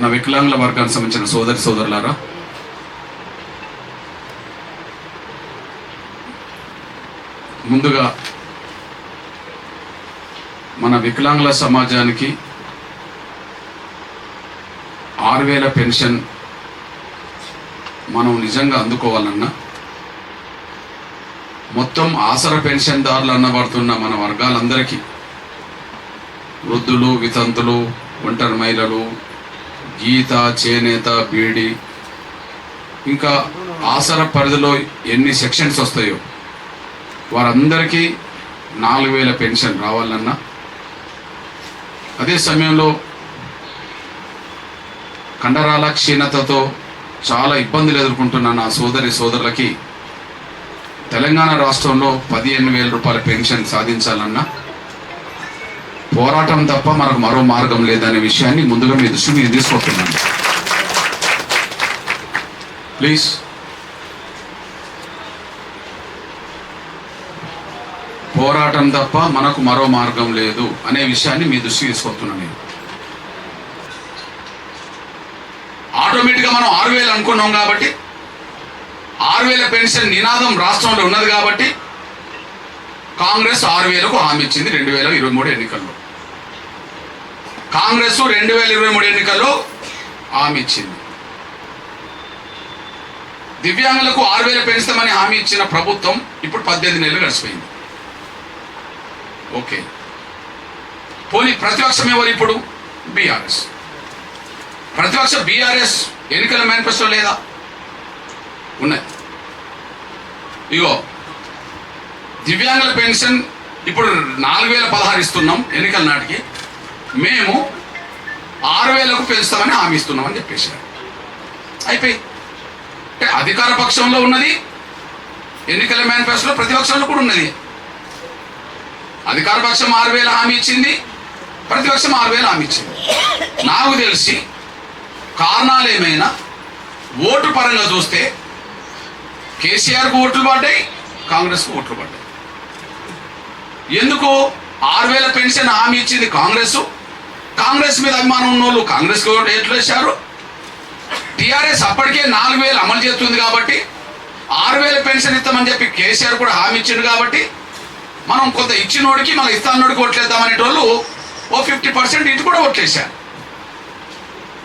నా వికలాంగుల వర్గానికి సంబంధించిన సోదరి సోదరులారా. ముందుగా మన వికలాంగుల సమాజానికి ఆరు వేల పెన్షన్ మనం నిజంగా అందుకోవాలన్నా మొత్తం ఆసర పెన్షన్దారులు అన్నబడుతున్న మన వర్గాలందరికీ వృద్ధులు వితంతులు ఒంటరి మహిళలు గీత చేనేత బీడి. ఇంకా ఆసర పరిధిలో ఎన్ని సెక్షన్స్ వస్తాయో? వారందరికీ నాలుగు వేల పెన్షన్ రావాలన్నా? అదే సమయంలో కండరాల క్షీణతతో చాలా ఇబ్బందులు ఎదుర్కొంటున్న నా సోదరి సోదరులకి తెలంగాణ రాష్ట్రంలో పదిహేను వేల రూపాయల పెన్షన్ సాధించాలన్నా? పోరాటం తప్ప మనకు మరో మార్గం లేదనే విషయాన్ని ముందుగా మీ దృష్టి నేను తీసుకొస్తున్నాను. ప్లీజ్ పోరాటం తప్ప మనకు మరో మార్గం లేదు అనే విషయాన్ని మీ దృష్టికి తీసుకొస్తున్నాను నేను. ఆటోమేటిక్గా మనం ఆరు వేలు అనుకున్నాం కాబట్టి ఆరు వేల పెన్షన్ నినాదం రాష్ట్రంలో ఉన్నది కాబట్టి కాంగ్రెస్ ఆరు వేలకు హామీ ఇచ్చింది రెండు వేల ఇరవై మూడు ఎన్నికల్లో. కాంగ్రెస్ రెండు వేల ఇరవై మూడు ఎన్నికల్లో హామీ ఇచ్చింది. దివ్యాంగులకు ఆరు వేలు పెంచుతామని హామీ ఇచ్చిన ప్రభుత్వం ఇప్పుడు పద్దెనిమిది నెలలు గడిచిపోయింది. ఓకే. పోనీ ప్రతిపక్షం ఎవరు ఇప్పుడు? బీఆర్ఎస్. ప్రతిపక్ష బీఆర్ఎస్ ఎన్నికల మేనిఫెస్టో లేదా? ఉన్నాయి. ఇగో దివ్యాంగుల పెన్షన్ ఇప్పుడు నాలుగు వేల పదహారు ఇస్తున్నాం ఎన్నికల నాటికి. మేము ఆరు వేలకు పెంచుతామని హామీ ఇస్తున్నామని చెప్పేశారు. అయిపోయి. అంటే అధికార పక్షంలో ఉన్నది ఎన్నికల మేనిఫెస్టోలో ప్రతిపక్షంలో కూడా ఉన్నది. అధికార పక్షం ఆరు వేల హామీ ఇచ్చింది ప్రతిపక్షం ఆరు వేల హామీ ఇచ్చింది. నాకు తెలిసి కారణాలు ఏమైనా ఓటు పరంగా చూస్తే కేసీఆర్కు ఓట్లు పడ్డాయి కాంగ్రెస్కు ఓట్లు పడ్డాయి. ఎందుకు ఆరు వేల పెన్షన్ హామీ ఇచ్చింది కాంగ్రెస్? కాంగ్రెస్ మీద అభిమానం ఉన్న వాళ్ళు కాంగ్రెస్కి ఓటు ఎట్లు వేశారు? టీఆర్ఎస్ అప్పటికే నాలుగు వేలు అమలు చేస్తుంది కాబట్టి ఆరు వేలు పెన్షన్ ఇస్తామని చెప్పి కేసీఆర్ కూడా హామీ ఇచ్చిండు కాబట్టి మనం కొంత ఇచ్చినోడికి మన ఇస్తానోడికి ఓట్లేద్దామనేటోళ్ళు ఓ ఫిఫ్టీ పర్సెంట్ ఇటు కూడా ఓట్లేశారు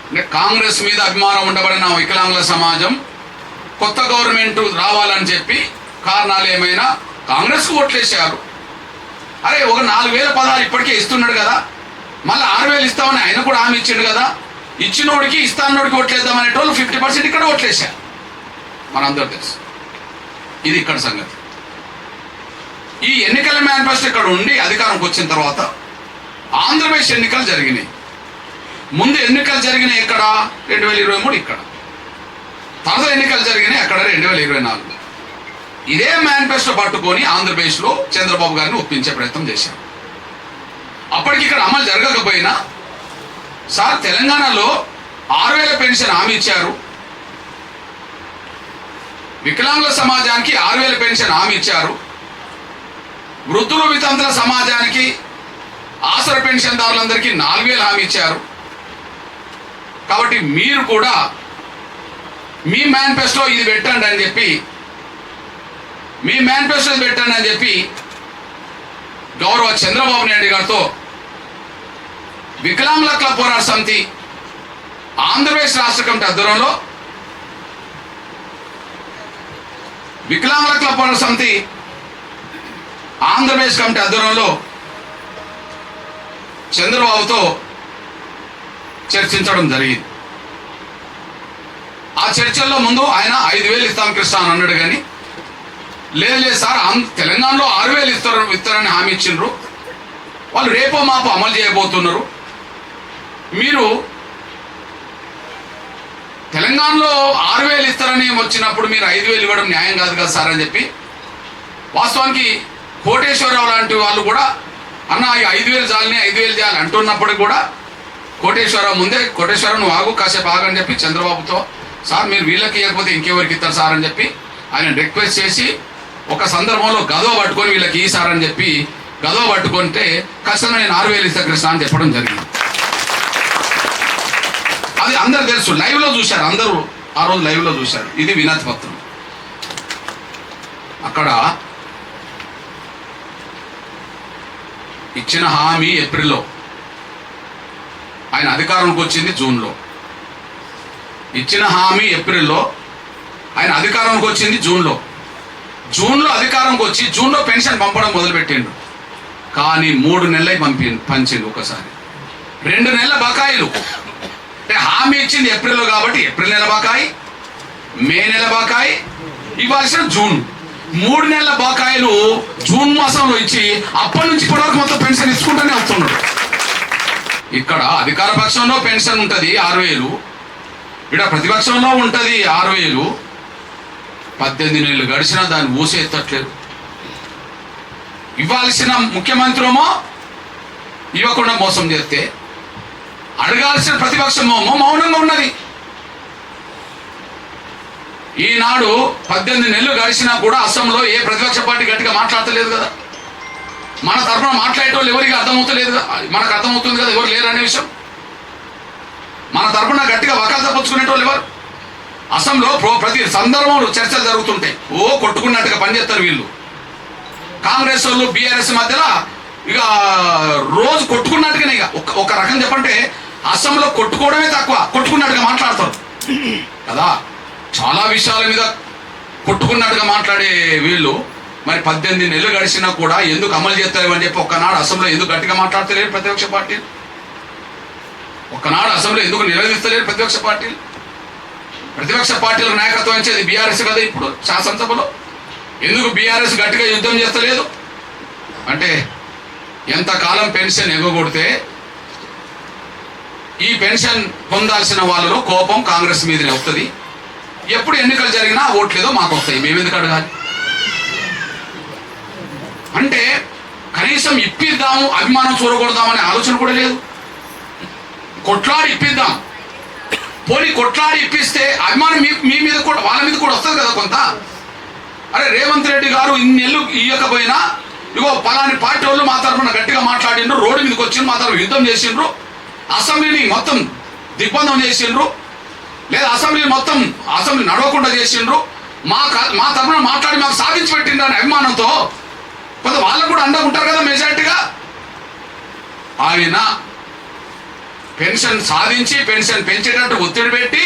అంటే కాంగ్రెస్ మీద అభిమానం ఉండబడిన వికలాంగుల సమాజం కొత్త గవర్నమెంట్ రావాలని చెప్పి కారణాలు ఏమైనా కాంగ్రెస్కు ఓట్లేశారు అరే ఒక నాలుగు వేల పదహారు ఇప్పటికే ఇస్తున్నాడు కదా. మళ్ళీ ఆరు వేలు ఇస్తామని ఆయన కూడా హామీ ఇచ్చిండు కదా. ఇచ్చినోడికి ఇస్తానోడికి ఓట్లేద్దాం అనేటోళ్ళు ఫిఫ్టీ పర్సెంట్ ఇక్కడ ఓట్లేశారు. మనందరూ తెలుసు. ఇది ఇక్కడ సంగతి. ఈ ఎన్నికల మేనిఫెస్టో ఇక్కడ ఉండి అధికారంకి వచ్చిన తర్వాత ఆంధ్రప్రదేశ్ ఎన్నికలు జరిగినాయి. ముందు ఎన్నికలు జరిగినాయి ఎక్కడ? రెండు వేల ఇరవై మూడు ఇక్కడ. తర్వాత ఎన్నికలు జరిగినాయి అక్కడ రెండు వేల ఇరవై నాలుగు. ఇదే మేనిఫెస్టో పట్టుకొని ఆంధ్రప్రదేశ్లో చంద్రబాబు గారిని ఒప్పించే ప్రయత్నం చేశారు. అప్పటికి ఇక్కడ అమలు జరగకపోయినా సార్ తెలంగాణలో ఆరు వేల పెన్షన్ హామీ ఇచ్చారు. వికలాంగుల సమాజానికి ఆరు వేల పెన్షన్ హామీ ఇచ్చారు. వృద్ధులు వితంతుల సమాజానికి ఆసర పెన్షన్దారులందరికీ నాలుగు వేలు హామీ ఇచ్చారు. కాబట్టి మీరు కూడా మీ మేనిఫెస్టో ఇది పెట్టండి అని చెప్పి మీ మేనిఫెస్టో ఇది పెట్టండి అని చెప్పి గౌరవ చంద్రబాబు నాయుడు గారితో వికలాంగుల క్లబ్ పోరాట సమితి ఆంధ్రప్రదేశ్ రాష్ట్ర కమిటీ ఆధ్వర్యంలో వికలాంగుల క్లబ్ పోరాట సమితి ఆంధ్రప్రదేశ్ కమిటీ ఆధ్వర్యంలో చంద్రబాబుతో చర్చించడం జరిగింది. ఆ చర్చల్లో ముందు ఆయన ఐదు వేలు ఇస్తాం కృష్ణ అని అన్నాడు కానీ లేదు లేదు సార్ తెలంగాణలో ఆరు వేలు ఇస్తారు ఇస్తారని హామీ ఇచ్చిండ్రు. వాళ్ళు రేపో మాపు అమలు చేయబోతున్నారు. మీరు తెలంగాణలో ఆరు వేలు ఇస్తారని వచ్చినప్పుడు మీరు ఐదు వేలు ఇవ్వడం న్యాయం కాదు కదా సార్ అని చెప్పి వాస్తవానికి కోటేశ్వరరావు లాంటి వాళ్ళు కూడా అన్న ఈ ఐదు వేలు చాలని ఐదు వేలు చేయాలి అంటున్నప్పుడు కూడా కోటేశ్వరరావు ముందే కోటేశ్వరరావు నువ్వు ఆగు కాసేపు ఆగని చెప్పి చంద్రబాబుతో సార్ మీరు వీళ్ళకి ఇవ్వకపోతే ఇంకెవరికి ఇస్తారు సార్ అని చెప్పి ఆయన రిక్వెస్ట్ చేసి ఒక సందర్భంలో గదవ పట్టుకొని వీళ్ళకి ఈ సార్ అని చెప్పి గదవ పట్టుకుంటే ఖచ్చితంగా నేను ఆరు వేలు ఇస్తా కృష్ణ అని చెప్పడం జరిగింది. అది అందరు తెలుసు. లైవ్లో చూశారు. అందరూ ఆ రోజు లైవ్లో చూశారు. ఇది వినతి పత్రం. అక్కడ ఇచ్చిన హామీ ఏప్రిల్లో. ఆయన అధికారంలోకి వచ్చింది జూన్లో. ఇచ్చిన హామీ ఏప్రిల్లో ఆయన అధికారంలోకి వచ్చింది జూన్లో. జూన్లో అధికారంకి వచ్చి జూన్లో పెన్షన్ పంపడం మొదలుపెట్టిండు. కానీ మూడు నెలలై పంపి పంచిండు ఒకసారి. రెండు నెలల బకాయిలు. అంటే హామీ ఇచ్చింది ఏప్రిల్లో కాబట్టి ఏప్రిల్ నెల బకాయి మే నెల బకాయి ఇవ్వాల్సిన జూన్. మూడు నెలల బకాయిలు జూన్ మాసంలో ఇచ్చి అప్పటి నుంచి ఇప్పటివరకు మొత్తం పెన్షన్ ఇచ్చుకుంటూనే వస్తున్నాడు. ఇక్కడ అధికార పక్షంలో పెన్షన్ ఉంటుంది ఆరు వేలు ఇక్కడ ప్రతిపక్షంలో ఉంటుంది ఆరు వేలు. పద్దెనిమిది నెలలు గడిచినా దాన్ని ఊసే ఎత్తట్లేదు ఇవ్వాల్సిన ముఖ్యమంత్రి ఇవ్వకుండా మోసం చేస్తే అడగాల్సిన ప్రతిపక్షం మౌనంగా ఉన్నది. ఈనాడు పద్దెనిమిది నెలలు గడిచినా కూడా అస్సాంలో ఏ ప్రతిపక్ష పార్టీ గట్టిగా మాట్లాడతలేదు కదా. మన తరఫున మాట్లాడేటోళ్ళు ఎవరికి అర్థమవుతలేదు మనకు అర్థమవుతుంది కదా ఎవరు లేరు అనే విషయం. మన తరఫున గట్టిగా వకాలత పుచ్చుకునేటోళ్ళు ఎవరు? అసెంబ్లీలో ప్రో- ప్రతి సందర్భంలో చర్చలు జరుగుతుంటాయి ఓ కొట్టుకున్నట్టుగా పనిచేస్తారు వీళ్ళు. కాంగ్రెస్ వాళ్ళు బీఆర్ఎస్ మధ్యలో ఇక రోజు కొట్టుకున్నట్టుగానే ఇక. ఒక ఒక రకం చెప్పంటే అసెంబ్లీలో కొట్టుకోవడమే తక్కువ. కొట్టుకున్నట్టుగా మాట్లాడతారు కదా? చాలా విషయాల మీద కొట్టుకున్నట్టుగా మాట్లాడే వీళ్ళు మరి పద్దెనిమిది నెలలు గడిచినా కూడా ఎందుకు అమలు చేస్తారు అని చెప్పి ఒక్కనాడు అసెంబ్లీలో ఎందుకు గట్టిగా మాట్లాడతలేరు ప్రతిపక్ష పార్టీలు? ఒక్కనాడు అసెంబ్లీలో ఎందుకు నిలదీస్తలేరు ప్రతిపక్ష పార్టీలు? ప్రతిపక్ష పార్టీలకు నాయకత్వం ఇచ్చేది బీఆర్ఎస్ కదా ఇప్పుడు శాసనసభలో? ఎందుకు బీఆర్ఎస్ గట్టిగా యుద్ధం చేస్తలేదు? అంటే ఎంతకాలం పెన్షన్ ఎగ్గొడితే ఈ పెన్షన్ పొందాల్సిన వాళ్ళలో కోపం కాంగ్రెస్ మీదనే వస్తుంది. ఎప్పుడు ఎన్నికలు జరిగినా ఓట్లేదో మాకు వస్తాయి. మేము ఎందుకు అడగాలి? అంటే కనీసం ఇప్పిద్దాము అభిమానం చూడకూడదామనే ఆలోచన కూడా లేదు. కొట్లాడి ఇప్పిద్దాం. పోనీ కొట్లాడి ఇప్పిస్తే అభిమానం మీ మీ మీద కూడా వాళ్ళ మీద కూడా వస్తుంది కదా కొంత? అరే రేవంత్ రెడ్డి గారు ఇన్ని ఎల్లు ఇవ్వకపోయినా ఇగో పలాని పార్టీ వాళ్ళు మా తరఫున గట్టిగా మాట్లాడిండ్రు రోడ్డు మీదకి వచ్చిండ్రు మా తరఫున యుద్ధం చేసిండ్రు అసెంబ్లీని మొత్తం దిగ్బంధం చేసిండ్రు. లేదా అసెంబ్లీ మొత్తం అసెంబ్లీ నడవకుండా చేసిండ్రు. మా మా తరఫున మాట్లాడి మాకు సాధించి పెట్టిండ్రు అనే అభిమానంతో కొంత వాళ్ళకు కూడా అండగా ఉంటారు కదా మెజార్టీగా ఆయన పెన్షన్ సాధించి పెన్షన్ పెంచేటట్టు ఒత్తిడి పెట్టి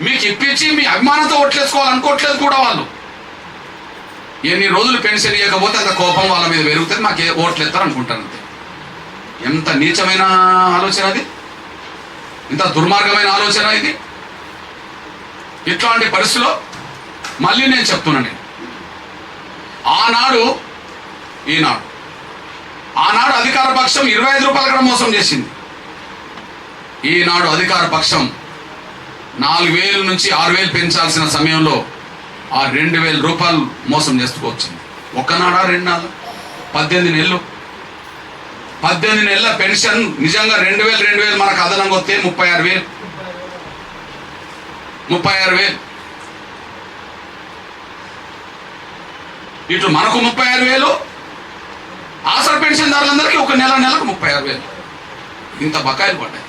మీకు ఇప్పించి మీ అభిమానంతో ఓట్లేసుకోవాలనుకోవట్లేదు కూడా వాళ్ళు. ఎన్ని రోజులు పెన్షన్ ఇవ్వకపోతే అంత కోపం వాళ్ళ మీద పెరుగుతుంది మాకు ఏ- ఓట్లు ఎత్తారు అనుకుంటాను ఎంత నీచమైన ఆలోచన అది? ఇంత దుర్మార్గమైన ఆలోచన ఇది? ఇట్లాంటి పరిస్థితిలో మళ్ళీ నేను చెప్తున్నా నేను. ఆనాడు ఈనాడు. ఆనాడు అధికార పక్షం ఇరవై ఐదు రూపాయల కూడా మోసం చేసింది. ఈనాడు అధికార పక్షం నాలుగు వేలు నుంచి ఆరు వేలు పెంచాల్సిన సమయంలో ఆ రెండు వేల రూపాయలు మోసం చేసుకోవచ్చింది ఒక్కనాడా రెండు నాడు పద్దెనిమిది నెలలు? పద్దెనిమిది నెలల పెన్షన్ నిజంగా రెండు వేలు రెండు వేలు మనకు అదనంగా వస్తే ముప్పై ఆరు వేలు. ముప్పై ఆరు వేలు. ఇటు మనకు ముప్పై ఆరు వేలు ఆసర పెన్షన్దారులందరికీ ఒక నెల నెలకు ముప్పై ఆరు వేలు. ఇంత బకాయిలు పడ్డాయి.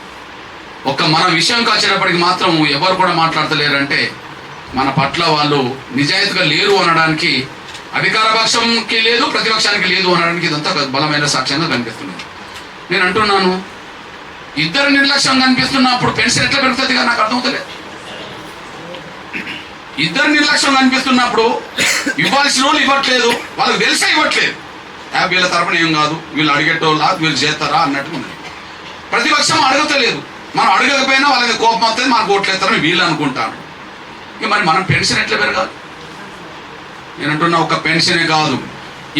ఒక్క మన విషయంకి వచ్చేటప్పటికి మాత్రం ఎవరు కూడా మాట్లాడతలేరంటే మన పట్ల వాళ్ళు నిజాయితీగా లేరు అనడానికి అధికార పక్షంకి లేదు ప్రతిపక్షానికి లేదు అనడానికి ఇదంతా బలమైన సాక్ష్యంగా కనిపిస్తున్నది నేను అంటున్నాను ఇద్దరు నిర్లక్ష్యం కనిపిస్తున్నప్పుడు పెన్షన్ ఎట్లా పెరుగుతుందిగా నాకు అర్థమవుతలేదు. ఇద్దరు నిర్లక్ష్యం కనిపిస్తున్నప్పుడు ఇవ్వాల్సిన వాళ్ళు ఇవ్వట్లేదు వాళ్ళకి తెలిసే ఇవ్వట్లేదు. "ఆ, వీళ్ళ తరపున ఏం కాదు వీళ్ళు అడిగేటోళ్ళా వీళ్ళు చేస్తారా అన్నట్టు ఉంది ప్రతిపక్షం అడగతలేదు. మనం అడగకపోయినా వాళ్ళకి కోపం వస్తుంది మనకు ఓట్లేస్తారని వీళ్ళు అనుకుంటారు. ఇక మరి మనం పెన్షన్ ఎట్లా పెరగాలి? నేను అంటున్న ఒక పెన్షనే కాదు.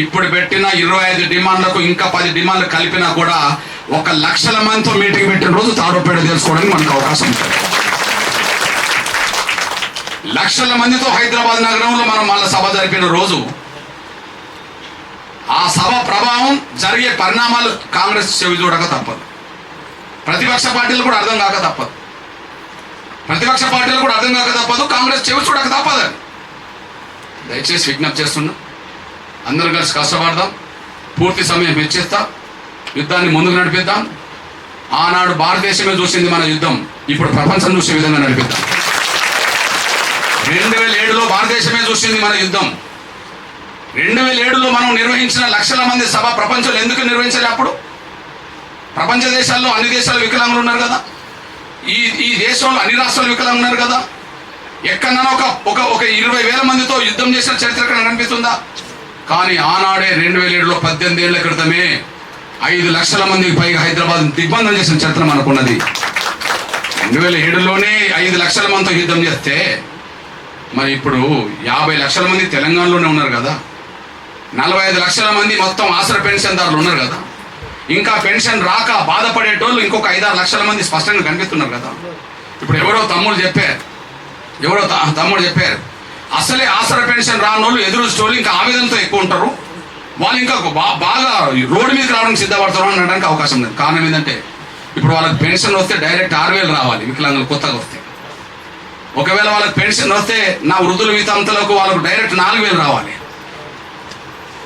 ఇప్పుడు పెట్టిన ఇరవై ఐదు డిమాండ్లకు ఇంకా పది డిమాండ్లు కలిపినా కూడా ఒక లక్షల మందితో మీటింగ్ పెట్టిన రోజు తాడోపేట తెలుసుకోవడానికి మనకు అవకాశం ఉంటుంది లక్షల మందితో హైదరాబాద్ నగరంలో మనం మళ్ళీ సభ జరిపిన రోజు ఆ సభ ప్రభావం జరిగే పరిణామాలు కాంగ్రెస్ చెవి చూడక తప్పదు. ప్రతిపక్ష పార్టీలు కూడా అర్థం కాక తప్పదు. ప్రతిపక్ష పార్టీలు కూడా అర్థం కాక తప్పదు కాంగ్రెస్ చెవి చూడక తప్పదు. దయచేసి విజ్ఞప్తి చేస్తున్నా. అందరూ కలిసి కష్టపడదాం. పూర్తి సమయం హెచ్చిస్తా. యుద్ధాన్ని ముందుకు నడిపిద్దాం. ఆనాడు భారతదేశమే చూసింది మన యుద్ధం. ఇప్పుడు ప్రపంచం చూసే విధంగా నడిపిద్దాం. రెండు వేల ఏడులో భారతదేశమే చూసింది మన యుద్ధం. రెండు వేల ఏడులో మనం నిర్వహించిన లక్షల మంది సభ ప్రపంచంలో ఎందుకు నిర్వహించాలి అప్పుడు? ప్రపంచ దేశాల్లో అన్ని దేశాలు వికలాంగులు ఉన్నారు కదా. ఈ ఈ దేశంలో అన్ని రాష్ట్రాలు వికలాంగులు ఉన్నారు కదా. ఎక్కడన్నా ఒక ఒక ఒక ఇరవై వేల మందితో యుద్ధం చేసిన చరిత్ర ఎక్కడ కనిపిస్తుందా? కానీ ఆనాడే రెండు వేల ఏడులో పద్దెనిమిది ఏళ్ళ క్రితమే ఐదు లక్షల మందికి పైగా హైదరాబాద్ దిగ్బంధం చేసిన చరిత్ర మనకున్నది. రెండు వేల ఏడులోనే ఐదు లక్షల మందితో యుద్ధం చేస్తే మరి ఇప్పుడు యాభై లక్షల మంది తెలంగాణలోనే ఉన్నారు కదా. నలభై ఐదు లక్షల మంది మొత్తం ఆసర పెన్షన్దారులు ఉన్నారు కదా. ఇంకా పెన్షన్ రాక బాధపడేటోళ్ళు ఇంకొక ఐదారు లక్షల మంది స్పష్టంగా కనిపిస్తున్నారు కదా. ఇప్పుడు ఎవరో తమ్ముడు చెప్పారు ఎవరో తమ్ముడు చెప్పారు. అసలే ఆసర పెన్షన్ రానోళ్ళు ఎదురు స్టోళ్ళు ఇంకా ఆవేదనతో ఎక్కువ ఉంటారు. వాళ్ళు ఇంకా బాగా రోడ్డు మీదకి రావడానికి సిద్ధపడతారు అని అనడానికి అవకాశం ఉంది కారణం ఏంటంటే ఇప్పుడు వాళ్ళకి పెన్షన్ వస్తే డైరెక్ట్ ఆరు వేలు రావాలి. వికలాంగులు కొత్తగా వస్తే. ఒకవేళ వాళ్ళకి పెన్షన్ వస్తే నా వృద్ధుల వితంతలకు వాళ్ళకు డైరెక్ట్ నాలుగు వేలు రావాలి.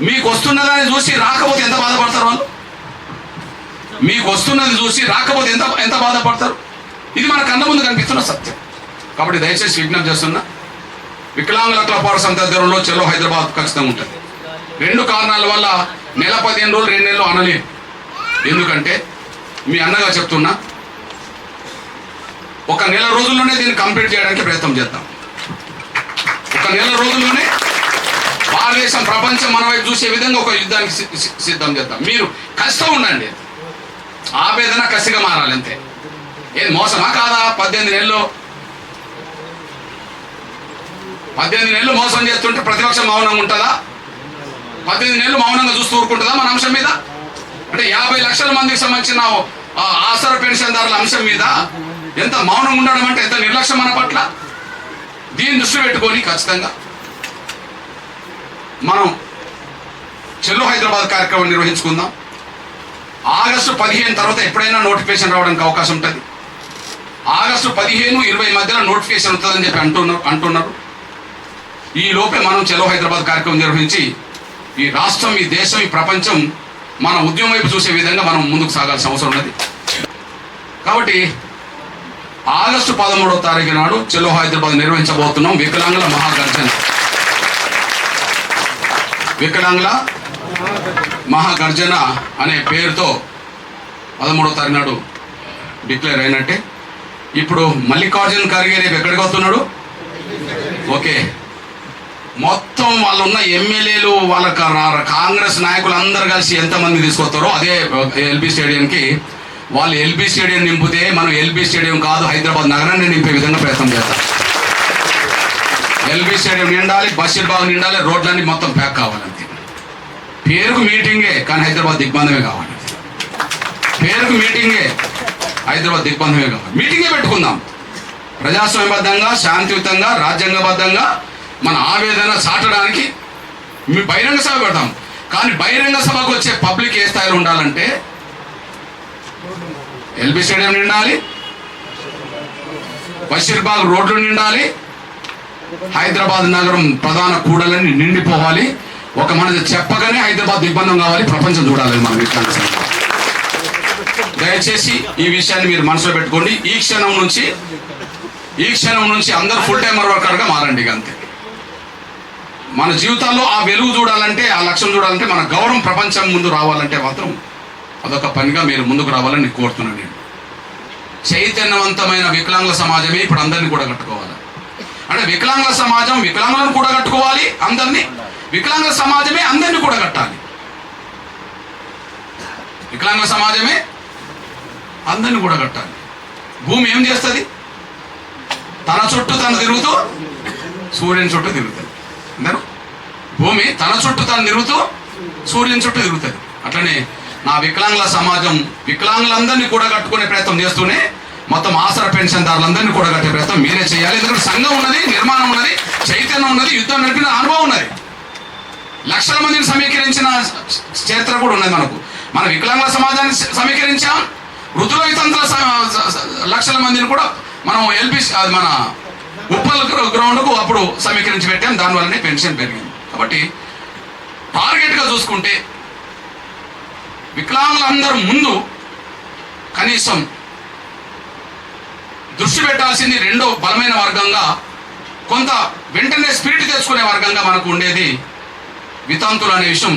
మీకు వస్తున్నదాన్ని చూసి రాకపోతే ఎంత బాధపడతారు వాళ్ళు? మీకు వస్తున్నది చూసి రాకపోతే ఎంత ఎంత బాధపడతారు? ఇది మన కన్న ముందు కనిపిస్తున్న సత్యం. కాబట్టి దయచేసి విజ్ఞప్తి చేస్తున్నా వికలాంగుల క్లబ్ సంత దూరంలో చెలో హైదరాబాద్ ఖచ్చితంగా ఉంటుంది. రెండు కారణాల వల్ల నెల పదిహేను రోజులు రెండు నెలలు అనలేము ఎందుకంటే మీ అన్నగా చెప్తున్నా ఒక నెల రోజుల్లోనే దీన్ని కంప్లీట్ చేయడానికి ప్రయత్నం చేద్దాం. ఒక నెల రోజుల్లోనే భారతదేశం ప్రపంచం మన వైపు చూసే విధంగా ఒక యుద్ధానికి సిద్ధం చేద్దాం. మీరు కష్టం ఉండండి. ఆవేదన కసిగా మారాలి అంతే. ఏది మోసమా కాదా? పద్దెనిమిది నెలల్లో పద్దెనిమిది నెలలు మోసం చేస్తుంటే ప్రతిపక్షం మౌనంగా ఉంటుందా? పద్దెనిమిది నెలలు మౌనంగా చూస్తూ ఊరుకుంటుందా మన అంశం మీద? అంటే యాభై లక్షల మందికి సంబంధించిన ఆసర ఆసర పెన్షన్దారుల అంశం మీద ఎంత మౌనం ఉండడం అంటే ఎంత నిర్లక్ష్యం మన పట్ల? దీన్ని దృష్టి పెట్టుకొని ఖచ్చితంగా మనం చెల్లు హైదరాబాద్ కార్యక్రమం నిర్వహించుకుందాం. ఆగస్టు పదిహేను తర్వాత ఎప్పుడైనా నోటిఫికేషన్ రావడానికి అవకాశం ఉంటుంది. ఆగస్టు పదిహేను ఇరవై మధ్యలో నోటిఫికేషన్ ఉంటుందని చెప్పి అంటున్నారు అంటున్నారు. ఈ లోపే మనం చెలో హైదరాబాద్ కార్యక్రమం నిర్వహించి ఈ రాష్ట్రం ఈ దేశం ఈ ప్రపంచం మన ఉద్యమం వైపు చూసే విధంగా మనం ముందుకు సాగాల్సిన అవసరం ఉన్నది. కాబట్టి ఆగస్టు పదమూడవ తారీఖు నాడు చెలో హైదరాబాద్ నిర్వహించబోతున్నాం వికలాంగుల మహాగర్జన. వికలాంగుల మహాగర్జన అనే పేరుతో పదమూడవ తారీఖు నాడు డిక్లేర్ అయినట్టే. ఇప్పుడు మల్లికార్జున్ ఖర్గే రేపు ఎక్కడికి వస్తున్నాడు? ఓకే. మొత్తం వాళ్ళు ఉన్న ఎమ్మెల్యేలు వాళ్ళ కా- కాంగ్రెస్ నాయకులు అందరు కలిసి ఎంతమంది తీసుకొస్తారో అదే ఎల్బీ స్టేడియంకి వాళ్ళు ఎల్బీ స్టేడియం నింపితే మనం ఎల్బీ స్టేడియం కాదు హైదరాబాద్ నగరాన్ని నింపే విధంగా ప్రయత్నం చేస్తాం ఎల్బీ స్టేడియం నిండాలి బస్సులు బాగా నిండాలి రోడ్లన్నీ మొత్తం ప్యాక్ కావాలంతే. పేరుకు మీటింగే కానీ హైదరాబాద్ దిగ్బంధమే కావాలి. పేరుకు మీటింగే హైదరాబాద్ దిగ్బంధమే కావాలి. మీటింగే పెట్టుకుందాం. ప్రజాస్వామ్యబద్ధంగా శాంతియుతంగా రాజ్యాంగబద్ధంగా మన ఆవేదన చాటడానికి మీ బహిరంగ సభ పెడతాం. కానీ బహిరంగ సభకు వచ్చే పబ్లిక్ ఏ స్థాయిలో ఉండాలంటే ఎల్బీ స్టేడియం నిండాలి బషీర్బాగ్ రోడ్లు నిండాలి హైదరాబాద్ నగరం ప్రధాన కూడలని నిండిపోవాలి. ఒక మనది చెప్పగానే హైదరాబాద్ దిగ్బంధం కావాలి ప్రపంచం చూడాలి మనం ఇట్లాంటి దయచేసి ఈ విషయాన్ని మీరు మనసులో పెట్టుకోండి. ఈ క్షణం నుంచి ఈ క్షణం నుంచి అందరూ ఫుల్ టైమర్ వర్కర్గా మారండి అంతే. మన జీవితాల్లో ఆ వెలుగు చూడాలంటే ఆ లక్ష్యం చూడాలంటే మన గౌరవం ప్రపంచం ముందు రావాలంటే మాత్రం అదొక పనిగా మీరు ముందుకు రావాలని నేను కోరుతున్నాను నేను. చైతన్యవంతమైన వికలాంగుల సమాజమే ఇప్పుడు అందరినీ కూడా కట్టుకోవాలి. అంటే వికలాంగుల సమాజం వికలాంగులను కూడా కట్టుకోవాలి అందరినీ. వికలాంగుల సమాజమే అందరినీ కూడా కట్టాలి. వికలాంగుల సమాజమే అందరిని కూడా కట్టాలి. భూమి ఏం చేస్తుంది? తన చుట్టూ తను తిరుగుతూ సూర్యుని చుట్టూ తిరుగుతుంది. అందరు? భూమి తన చుట్టూ తను తిరుగుతూ సూర్యుని చుట్టూ తిరుగుతుంది. అట్లనే నా వికలాంగుల సమాజం వికలాంగులందరినీ కూడా కట్టుకునే ప్రయత్నం చేస్తూనే మొత్తం ఆసర పెన్షన్దారులందరినీ కూడా కట్టే ప్రయత్నం మీరే చేయాలి. ఎందుకంటే సంఘం ఉన్నది నిర్మాణం ఉన్నది చైతన్యం ఉన్నది యుద్ధం నడిపిన అనుభవం ఉన్నది. లక్షల మందిని సమీకరించిన చరిత్ర కూడా ఉన్నది మనకు. మన వికలాంగుల సమాజాన్ని సమీకరించాం. వృద్ధుల వితంతుల లక్షల మందిని కూడా మనం ఎల్పి అది మన ఉప్పల్ గ్రౌండ్కు అప్పుడు సమీకరించి పెట్టాం దానివల్లనే పెన్షన్ పెరిగింది. కాబట్టి టార్గెట్గా చూసుకుంటే వికలాంగులందరూ ముందు కనీసం దృష్టి పెట్టాల్సింది రెండో బలమైన వర్గంగా కొంత వెంటనే స్పిరిట్ తెచ్చుకునే వర్గంగా మనకు ఉండేది వితాంతులు అనే విషయం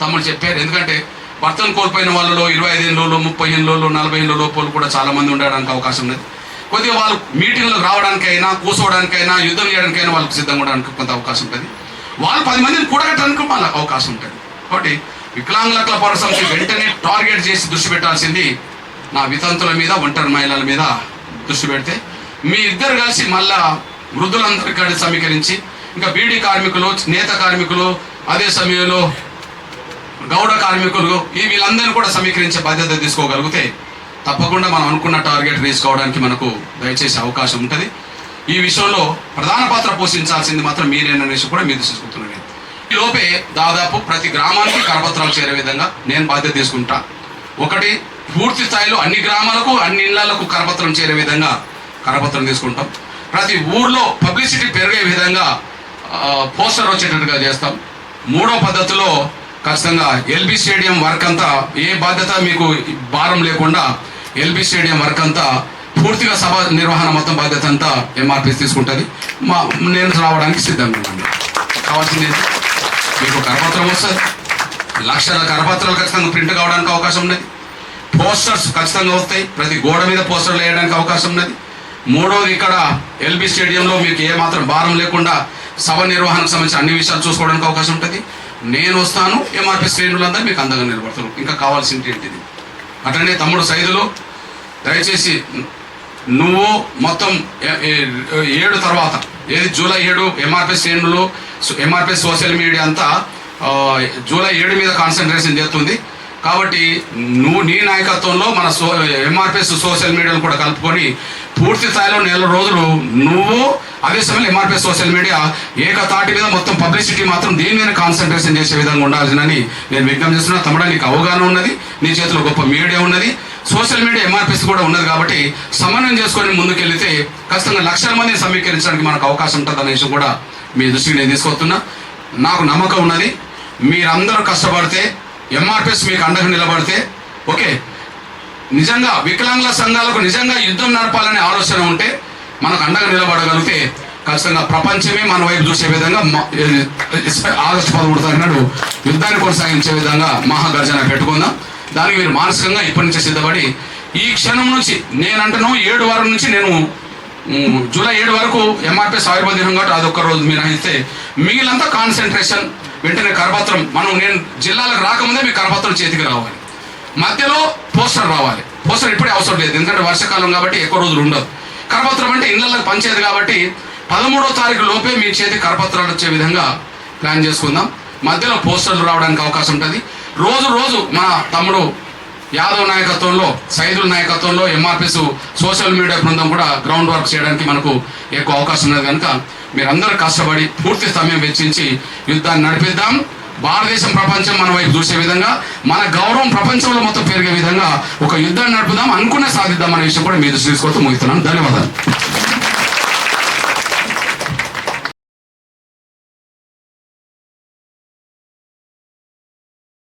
తమ్ముడు చెప్పారు. ఎందుకంటే భర్తను కోల్పోయిన వాళ్ళలో ఇరవై ఐదు ఏళ్ళలో ముప్పై ఏళ్ళలో నలభై ఏళ్ళ లోపల కూడా చాలా మంది ఉండడానికి అవకాశం ఉన్నది కొద్దిగా వాళ్ళు మీటింగ్లకు రావడానికైనా కూర్చోవడానికైనా యుద్ధం చేయడానికైనా వాళ్ళకి సిద్ధంగా ఉండడానికి కొంత అవకాశం ఉంటుంది. వాళ్ళు పది మందిని కూడగట్టడానికి వాళ్ళకి అవకాశం ఉంటుంది. కాబట్టి వికలాంగుల పరసంకి వెంటనే టార్గెట్ చేసి దృష్టి పెట్టాల్సింది నా వితంతుల మీద ఒంటరి మహిళల మీద దృష్టి పెడితే. మీ ఇద్దరు కలిసి మళ్ళా వృద్ధులందరికీ కలిసి సమీకరించి ఇంకా బీడీ కార్మికులు నేత కార్మికులు అదే సమయంలో గౌడ కార్మికులు ఈ వీళ్ళందరినీ కూడా సమీకరించే బాధ్యత తీసుకోగలిగితే తప్పకుండా మనం అనుకున్న టార్గెట్ రీచ్ కావడానికి మనకు దయచేసి అవకాశం ఉంటుంది. ఈ విషయంలో ప్రధాన పాత్ర పోషించాల్సింది మాత్రం మీరేననేసి కూడా మీరు తీసుకుంటున్నాను నేను. ఈ లోపే దాదాపు ప్రతి గ్రామానికి కరపత్రాలు చేరే విధంగా నేను బాధ్యత తీసుకుంటా. ఒకటి పూర్తి స్థాయిలో అన్ని గ్రామాలకు అన్ని ఇళ్ళకు కరపత్రం చేరే విధంగా కరపత్రం తీసుకుంటాం. ప్రతి ఊర్లో పబ్లిసిటీ పెరిగే విధంగా పోస్టర్ వచ్చేటట్టుగా చేస్తాం. మూడో పద్ధతిలో ఖచ్చితంగా ఎల్బి స్టేడియం వర్క్ అంతా ఏ బాధ్యత మీకు భారం లేకుండా ఎల్బి స్టేడియం వర్క్ అంతా పూర్తిగా సభ నిర్వహణ మొత్తం బాధ్యత అంతా ఎంఆర్పిస్ తీసుకుంటుంది. మా నేను రావడానికి సిద్ధంగా ఉన్నాను. కావాల్సింది మీకు కరపత్రం వస్తుంది. లక్షల కరపత్రాలు ఖచ్చితంగా ప్రింట్ కావడానికి అవకాశం ఉన్నది. పోస్టర్స్ ఖచ్చితంగా వస్తాయి. ప్రతి గోడ మీద పోస్టర్లు వేయడానికి అవకాశం ఉన్నది. మూడోది ఇక్కడ ఎల్బి స్టేడియంలో మీకు ఏ మాత్రం భారం లేకుండా సభ నిర్వహణకు సంబంధించిన అన్ని విషయాలు చూసుకోవడానికి అవకాశం ఉంటుంది. నేను వస్తాను. ఎంఆర్పీ శ్రేణులందరూ మీకు అందంగా నిలబడతారు. ఇంకా కావాల్సింది ఏంటిది? అట్లనే తమ్ముడు సైదులు. దయచేసి నువ్వు మొత్తం ఏడు తర్వాత ఏది జూలై ఏడు ఎంఆర్పీ శ్రేణులు ఎంఆర్పీ సోషల్ మీడియా అంతా జూలై ఏడు మీద కాన్సన్ట్రేషన్ చేస్తుంది. కాబట్టి నువ్వు నీ నాయకత్వంలో మన సో ఎంఆర్పిఎస్ సోషల్ మీడియాను కూడా కలుపుకొని పూర్తి స్థాయిలో నెల రోజులు నువ్వు అదే సమయంలో ఎంఆర్పిఎస్ సోషల్ మీడియా ఏకతాటి మీద మొత్తం పబ్లిసిటీ మాత్రం దీని మీద కాన్సన్ట్రేషన్ చేసే విధంగా ఉండాల్సిందని నేను విజ్ఞప్తి చేస్తున్నా. తమ్ముడా నీకు అవగాహన ఉన్నది. నీ చేతిలో గొప్ప మీడియా ఉన్నది. సోషల్ మీడియా ఎంఆర్పిస్ కూడా ఉన్నది కాబట్టి సమన్వయం చేసుకొని ముందుకెళ్తే ఖచ్చితంగా లక్షల మందిని సమీకరించడానికి మనకు అవకాశం ఉంటుంది అనే విషయం కూడా మీ దృష్టికి నేను తీసుకొస్తున్నా. నాకు నమ్మకం ఉన్నది. మీరందరూ కష్టపడితే ఎంఆర్పిఎస్ మీకు అండగా నిలబడితే ఓకే. నిజంగా వికలాంగుల సంఘాలకు నిజంగా యుద్ధం నడపాలనే ఆలోచన ఉంటే మనకు అండగా నిలబడగలిగితే ఖచ్చితంగా ప్రపంచమే మన వైపు చూసే విధంగా ఆగస్టు పదమూడు తారీఖు నాడు యుద్ధాన్ని కొనసాగించే విధంగా మహాగర్జన పెట్టుకుందాం. దానికి మీరు మానసికంగా ఇప్పటి నుంచే సిద్ధపడి ఈ క్షణం నుంచి నేను అంటను ఏడు వారం నుంచి నేను జూలై ఏడు వరకు ఎంఆర్పీ ఆయుర్వేద దినం కాబట్టి అదొక రోజు మినహాయిస్తే మిగిలినంతా కాన్సన్ట్రేషన్ వెంటనే కరపత్రం మనం నేను జిల్లాలకు రాకముందే మీ కరపత్రం చేతికి రావాలి. మధ్యలో పోస్టర్ రావాలి. పోస్టర్ ఇప్పుడే అవసరం లేదు ఎందుకంటే వర్షాకాలం కాబట్టి ఎక్కువ రోజులు ఉండదు. కరపత్రం అంటే ఇళ్ళకి పంచేది కాబట్టి పదమూడో తారీఖు లోపే మీ చేతి కరపత్రాలు వచ్చే విధంగా ప్లాన్ చేసుకుందాం. మధ్యలో పోస్టర్లు రావడానికి అవకాశం ఉంటుంది. రోజు రోజు మా తమ్ముడు యాదవ్ నాయకత్వంలో సైదుల నాయకత్వంలో ఎంఆర్పిఎస్ సోషల్ మీడియా బృందం కూడా గ్రౌండ్ వర్క్ చేయడానికి మనకు ఎక్కువ అవకాశం ఉన్నది కనుక మీరందరూ కష్టపడి పూర్తి సమయం వెచ్చించి యుద్ధాన్ని నడిపిద్దాం. భారతదేశం ప్రపంచం మన వైపు చూసే విధంగా మన గౌరవం ప్రపంచంలో మొత్తం పెరిగే విధంగా ఒక యుద్ధాన్ని నడుపుదాం అనుకునే సాధిద్దాం అనే విషయం కూడా మీ దృష్టి తీసుకొస్తూ ముగిస్తున్నాను. ధన్యవాదాలు.